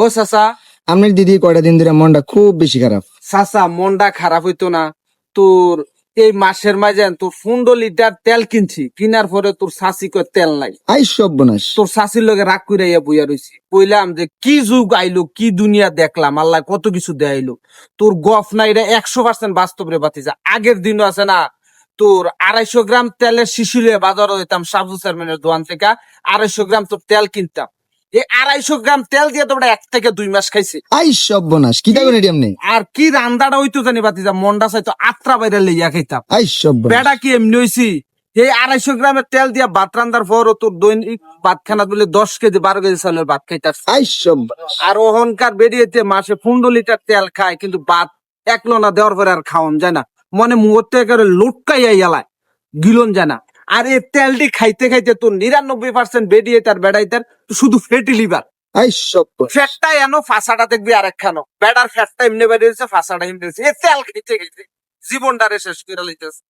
ও চাচা আপনার দিদি কয়টা দিন ধরে মনটা খুব বেশি খারাপ। চাচা মনটা খারাপ হইতো না। তোর এই মাসের মাঝে তোর পনেরো লিটার তেল কিনছি কিনার পরে তোর শাসি কয় তেল নাই। আই সব বনাস তোর শাসির লগে রাগ করে ইয়া বইয়া রয়েছি কইলাম যে কি যুগ আইলো কি দুনিয়া দেখলাম আল্লাহ কত কিছু দেয়াইলো। তোর গফ না এটা একশো পার্সেন্ট বাস্তব রে বাতিজা। আগের দিনও আছে না তোর আড়াইশো গ্রাম তেলের শিশিরে বাজার হইতাম সাবজু চেয়ারম্যানের দোকান থেকে আড়াইশো গ্রাম তোর তেল কিনতাম। এই আড়াইশো গ্রাম তেল দিয়ে তোমরা এক থেকে দুই মাস খাইছি। আই সব বনাস কি থাকবেন এটি আপনি আর কি রান্দাটা হইতো জানি বাতিজা মন্ডা চাইতো আত্রা বাইরে লইয়া খাইতাম। আই সব বনাস বেড়া কি এমনি হয়েছি এই আড়াইশো গ্রামের তেল দিয়া ভাত রান্দার পর তোর দৈনিক ভাত খানা বলে দশ কেজি বারো কেজি চালের ভাত খাইতার আর ওহনকার বেরিয়েতে মাসে পনেরো লিটার তেল খায় কিন্তু ভাত এক লোনা দেওয়ার পরে আর খাওয়ান যায় না। মনে মুহূর্তে একেবারে লুটকাইয়া গিলন যায় না। আর এই তেলটি খাইতে খাইতে তোর নিরানব্বই পার্সেন্ট বেরিয়ে তার বেড়াই তার শুধু ফেটি লিভার ফ্যাটটা এনো ফাঁসাটা দেখবি আর একখানো। বেড়ার ফ্যাটটা এমনি বেরিয়েছে ফাঁসাটা এমনি এই তেল খাইতে খাইতে জীবনটারে শেষ করে লইতেছে।